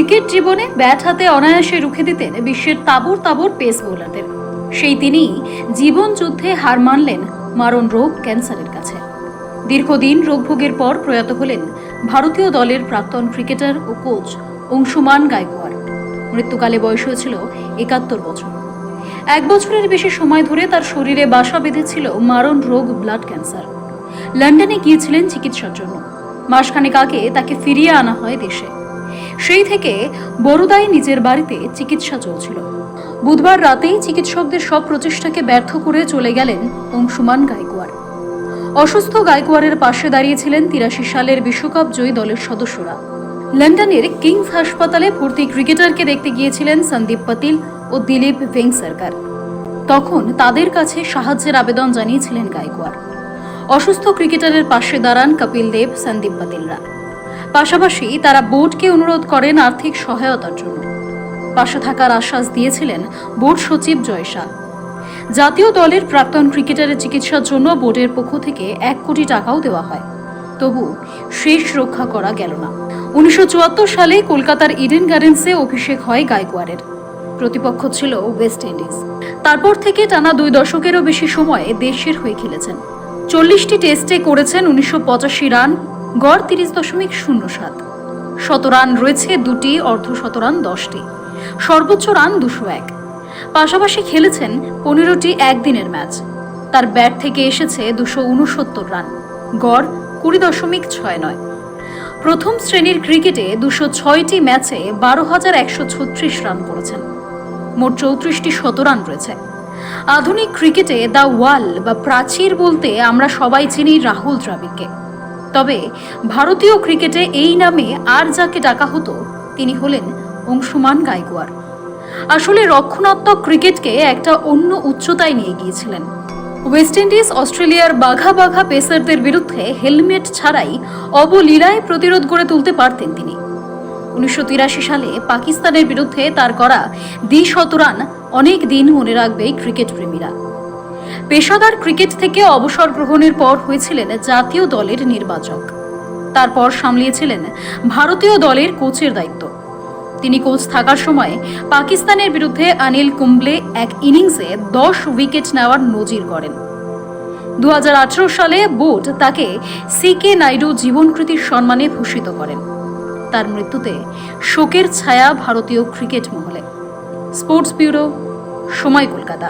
Cricket জীবনে bat হাতে অনায়াসে রুখে দিতেন বিশ্বের তাবর তাবর পেস বোলারদের। সেই তিনি জীবন যুদ্ধে হার মানলেন মারণ রোগ ক্যান্সারের কাছে। দীর্ঘদিন রোগভোগের পর প্রয়াত হলেন ভারতীয় দলের প্রাক্তন ক্রিকেটার ও কোচ অংশুমান গায়কোয়াড়। মৃত্যুকালে বয়স হয়েছিল একাত্তর বছর। এক বছরের বেশি সময় ধরে তার শরীরে বাসা বেঁধেছিল মারণ রোগ ব্লাড ক্যান্সার। লন্ডনে গিয়েছিলেন চিকিৎসার জন্য। মাসখানেক আগে তাকে ফিরিয়ে আনা হয় দেশে। সেই থেকে বড়দায় নিজের বাড়িতে চিকিৎসা চলছিল। বুধবার রাতেই চিকিৎসকদের সব প্রচেষ্টাকে ব্যর্থ করে চলে গেলেন অংশুমান গায়কোয়াড়। অসুস্থ গায়কোয়াড়ের পাশে দাঁড়িয়েছিলেন তিরাশি সালের বিশ্বকাপ জয়ী দলের সদস্যরা। লন্ডনের কিংস হাসপাতালে ভর্তি ক্রিকেটারকে দেখতে গিয়েছিলেন সন্দীপ পাতিল ও দিলীপ ভেংসরকার তখন তাদের কাছে সাহায্যের আবেদন জানিয়েছিলেন গায়কোয়াড়। অসুস্থ ক্রিকেটারের পাশে দাঁড়ান কপিল দেব, সন্দীপ পাতিলরা। পাশাপাশি তারা বোর্ডকে অনুরোধ করেন আর্থিক সহায়তার জন্য। পাশে থাকার আশ্বাস দিয়েছিলেন বোর্ড সচিব জয় শাহ জাতীয় দলের প্রাক্তন ক্রিকেটারের চিকিৎসার জন্য বোর্ডের পক্ষ থেকে এক কোটি টাকাও দেওয়া হয়। তবু শেষ রক্ষা করা গেল না। উনিশশো চুয়াত্তর সালে কলকাতার ইডেন গার্ডেন্সে অভিষেক হয় গায়কোয়াড়ের প্রতিপক্ষ ছিল ওয়েস্ট ইন্ডিজ। তারপর থেকে টানা দুই দশকেরও বেশি সময়ে দেশের হয়ে খেলেছেন। চল্লিশটি টেস্টে করেছেন উনিশশো পঁচাশি রান গড় তিরিশ দশমিক শূন্য সাত। শতরান রয়েছে দুটি, অর্ধ শতরান দশটি। সর্বোচ্চ রান দুশো এক। পাশাপাশি খেলেছেন পনেরোটি একদিনের ম্যাচ। তার ব্যাট থেকে এসেছে দুশো উনসত্তর রান। গড় কুড়ি দশমিক ছয় নয়। প্রথম শ্রেণির ক্রিকেটে দুশো ছয়টি ম্যাচে বারো হাজার একশো ছত্রিশ রান করেছেন। মোট চৌত্রিশটি শতরান রয়েছে। আধুনিক ক্রিকেটে দ্য ওয়াল বা প্রাচীর বলতে আমরা সবাই চিনি রাহুল দ্রাবিড়কে। তবে ভারতীয় ক্রিকেটে এই নামে আর যাকে ডাকা হতো, তিনি হলেন অংশুমান গায়কোয়াড় আসলে রক্ষণাত্মক ক্রিকেটকে একটা অন্য উচ্চতায় নিয়ে গিয়েছিলেন। ওয়েস্ট ইন্ডিজ, অস্ট্রেলিয়ার বাঘা বাঘা পেসারদের বিরুদ্ধে হেলমেট ছাড়াই অবলীলায় প্রতিরোধ গড়ে তুলতে পারতেন তিনি। উনিশশো তিরাশি সালে পাকিস্তানের বিরুদ্ধে তার করা দ্বিশত রান অনেক দিন মনে রাখবে ক্রিকেট প্রেমীরা। পেশাদার ক্রিকেট থেকে অবসর গ্রহণের পর হয়েছিলেন জাতীয় দলের নির্বাচক। তারপর সামলিয়েছিলেন ভারতীয় দলের কোচের দায়িত্ব। তিনি কোচ থাকার সময় পাকিস্তানের বিরুদ্ধে অনিল কুম্বলে এক ইনিংসে দশ উইকেট নেওয়ার নজির করেন দু হাজার আঠেরো সালে বোর্ড তাকে সি কে নাইডু জীবনকৃতির সম্মানে ভূষিত করেন। তার মৃত্যুতে শোকের ছায়া ভারতীয় ক্রিকেট মহলে। স্পোর্টস ব্যুরো, সময় কলকাতা।